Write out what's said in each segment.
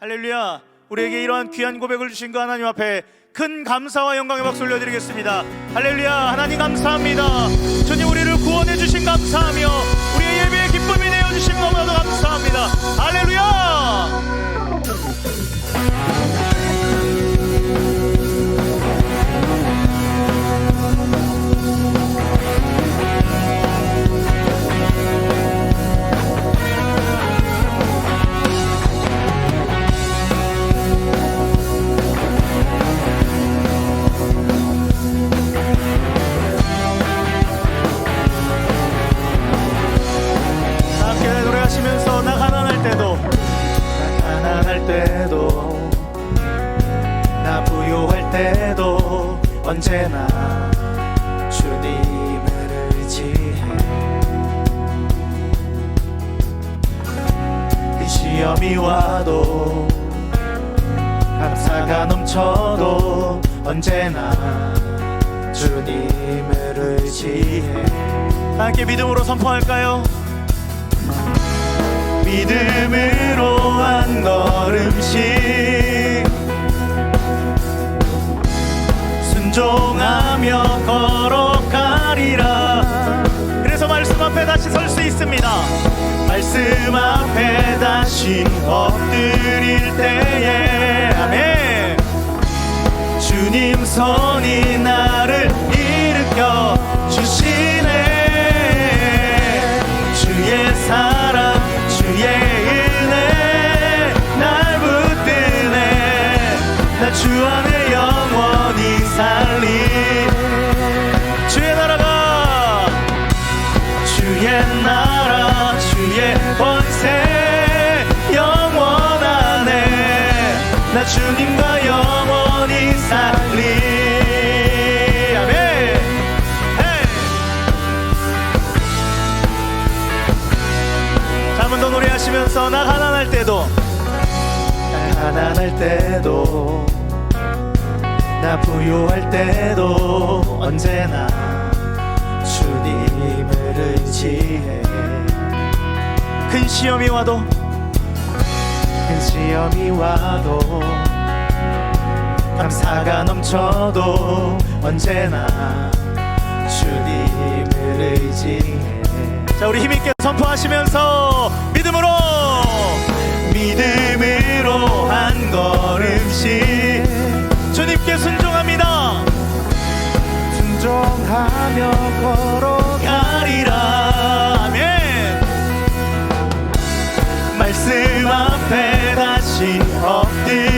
할렐루야. 우리에게 이러한 귀한 고백을 주신 그 하나님 앞에 큰 감사와 영광의 박수 올려드리겠습니다. 할렐루야. 하나님 감사합니다. 주님 우리를 구원해 주신 감사하며 우리의 예배의 기쁨이 되어 주신 너무나도 감사합니다. 할렐루야. 때도 나 부유할 때도 언제나 주님을 의지해 그 시험이 와도 감사가 넘쳐도 언제나 주님을 의지해 함께 믿음으로 선포할까요? 믿음으로 한 걸음씩 순종하며 걸어가리라. 그래서 말씀 앞에 다시 설 수 있습니다. 말씀 앞에 다시 엎드릴 때에. 아멘. 주님 손이 나 주님과 영원히 살리. 아멘. 헤이. 자, 한번 더 노래하시면서 나 가난할 때도 나 가난할 때도 나 부유할 때도 언제나 주님을 의지해. 큰 시험이 와도 큰 시험이 와도 감사가 넘쳐도 언제나 주님을 의지해. 자 우리 힘있게 선포하시면서 믿음으로 믿음으로 한 걸음씩 주님께 순종합니다. 순종하며 걸어 앞에 다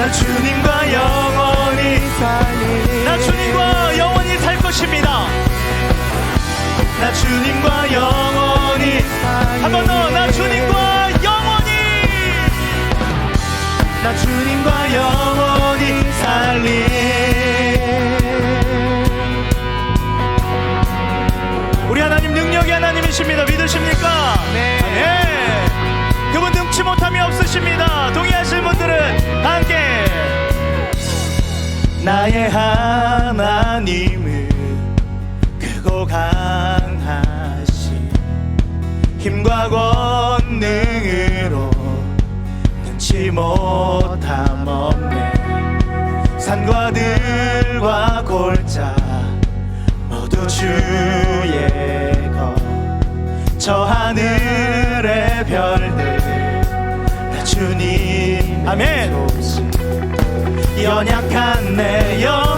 나 주님과 영원히 살리 나 주님과 영원히 살 것입니다. 나 주님과 영원히 한 번 더 나 주님과 영원히! 나 주님과 영원히 살리. 우리 하나님 능력이 하나님이십니다. 믿으십니까? 네, 네. 그분 능치 못함이 없으십니다. 동의 하실 분들은 다 함께. 나의 하나님은 크고 강하신 힘과 권능으로 능치 못함 없네 산과 들과 골짜 모두 주의 것저 하늘의 별들 다 주님 아멘. 연약한 내 영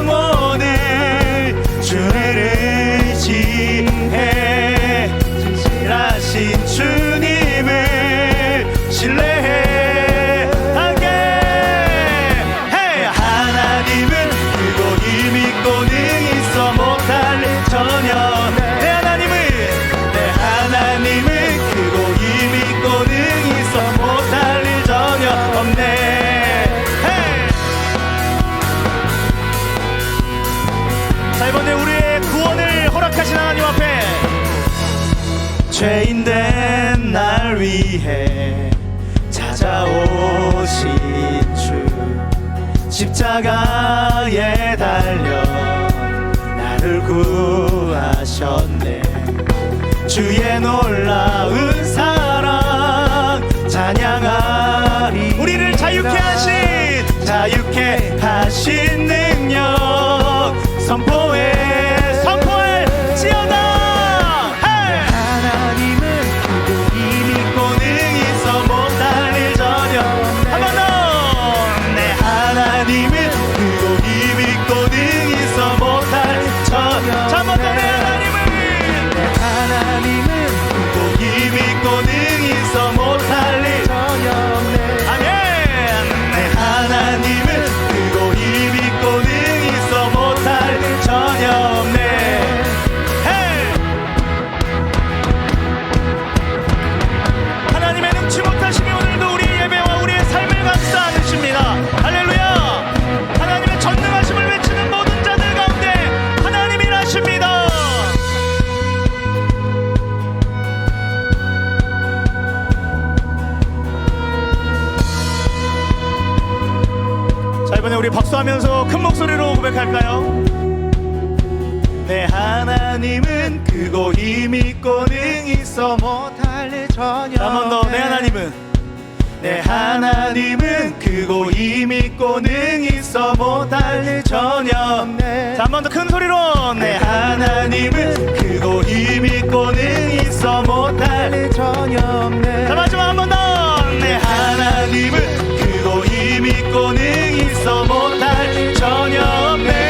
십자가에 달려 나를 구하셨네. 주의 놀라운 사랑 찬양하리. 우리를 자유케 하신 자유케 하신 능력 선포해 이번에 우리 박수하면서 큰 목소리로 고백할까요? 내 하나님은 크고 힘 있고 능 있어 못할 일 전혀. 한번 더 내 하나님은. 내 하나님은 크고 힘 있고 능 있어 못할 일 전혀. 없네. 자 한 번 더 큰 소리로. 내 하나님은 크고 힘 있고 능 있어 못할 일 전혀 없네. 자 마지막 한 번 더. 내 하나님은 능 있어 못할 일 전혀 없네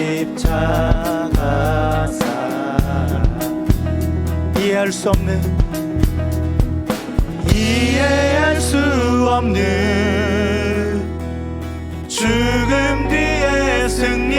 십자가 사랑 이해할 수 없는 이해할 수 없는 죽음 뒤의 승리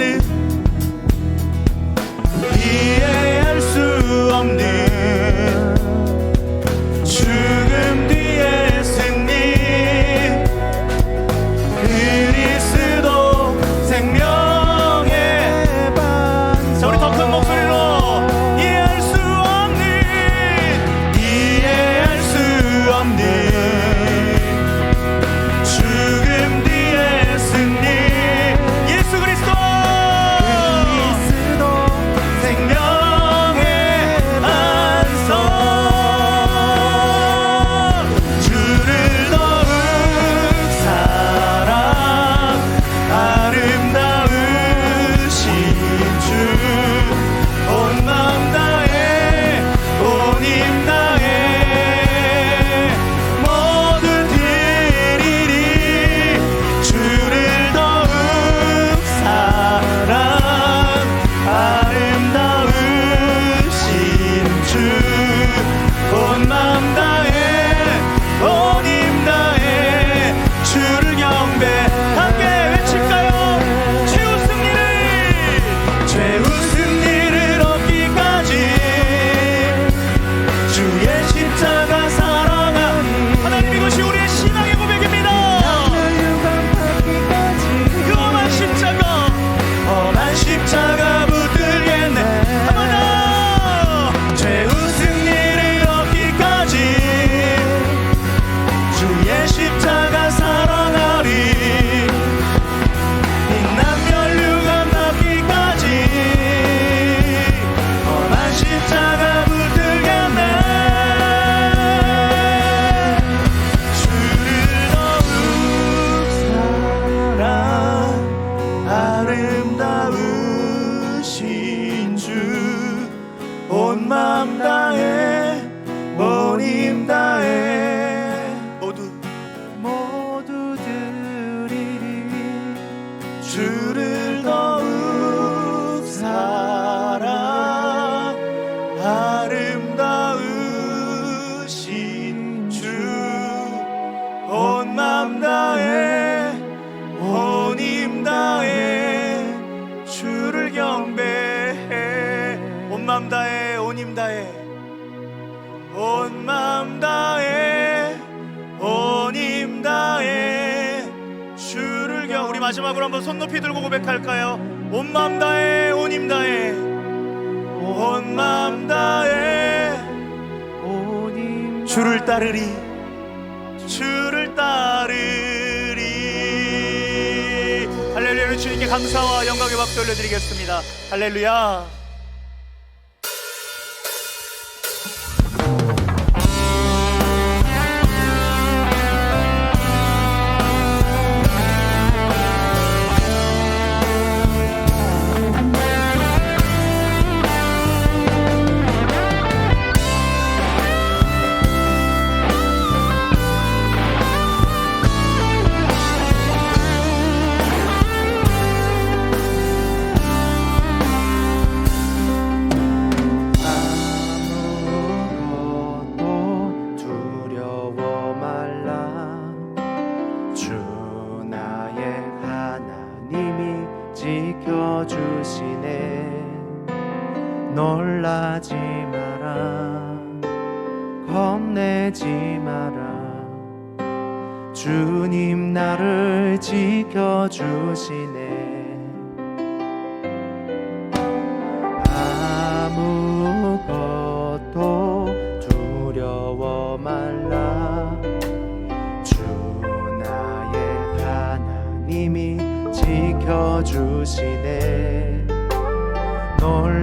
listening. 온 마음 다 마음으로 손 높이 들고 고백할까요? 온 마음 다해 온 힘 다해. 온 마음 다해. 주를 따르리. 주를 따르리. 할렐루야. 주님께 감사와 영광의 박수 올려드리겠습니다. 할렐루야.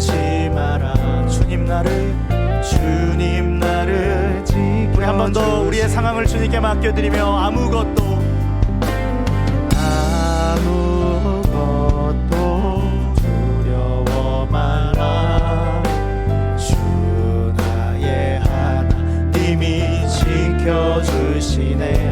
겁내지 마라. 주님 나를 주님 나를 지켜주시네 우리 한 번 더 우리의 상황을 주님께 맡겨드리며 아무것도 아무것도 두려워 마라 주 나의 하나님이 지켜주시네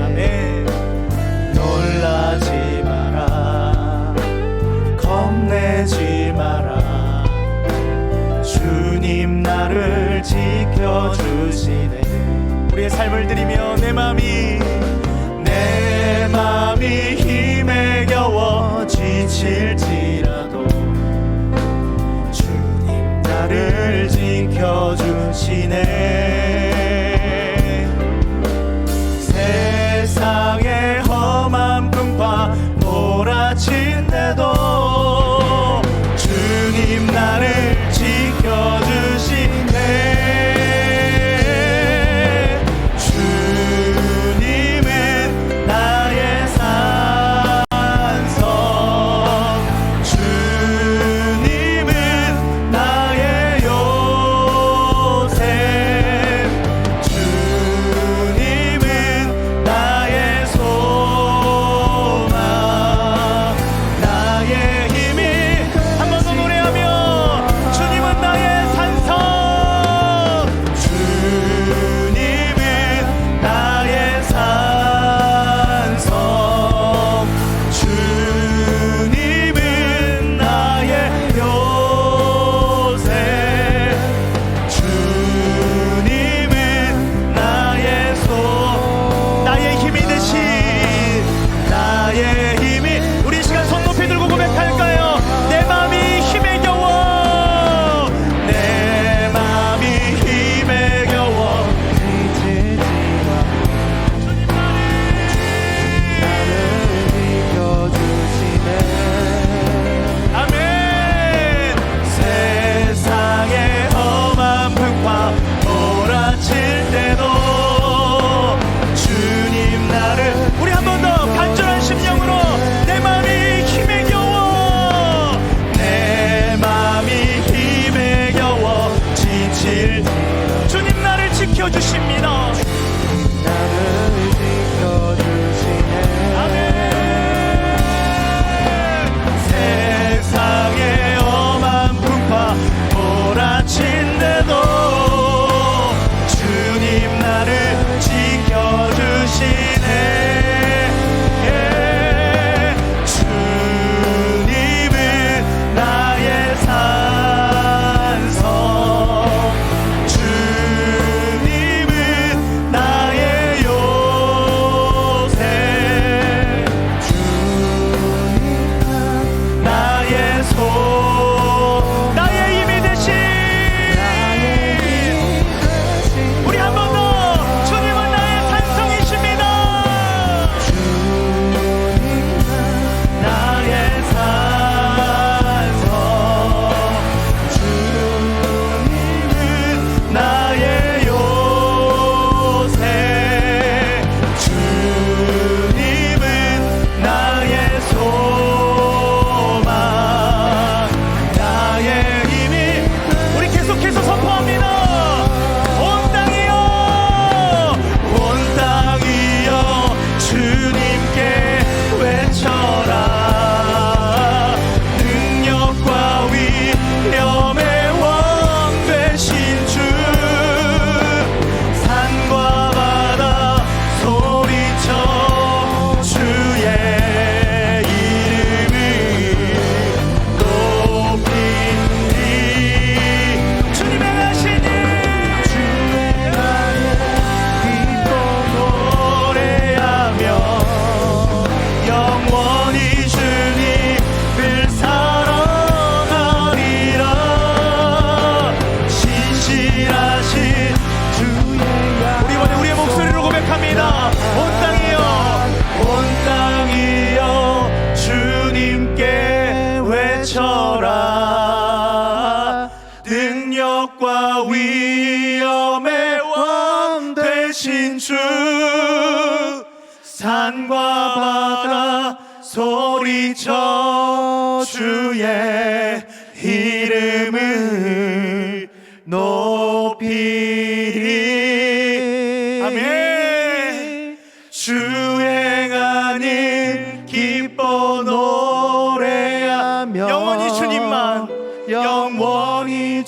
지켜주시네. 우리의 삶을 드리며 내 맘이 내 맘이 힘에 겨워 지칠지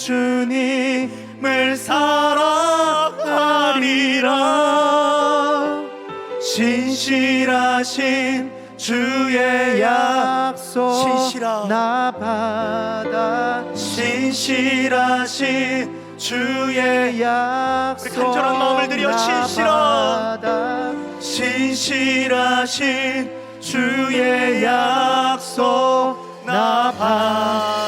주님을 사랑하리라 신실하신 주의 약속 신실하. 나 받아 신실하신 주의 약속 우리 간절한 마음을 들여 나 신실하. 신실하신 주의 약속 나 받아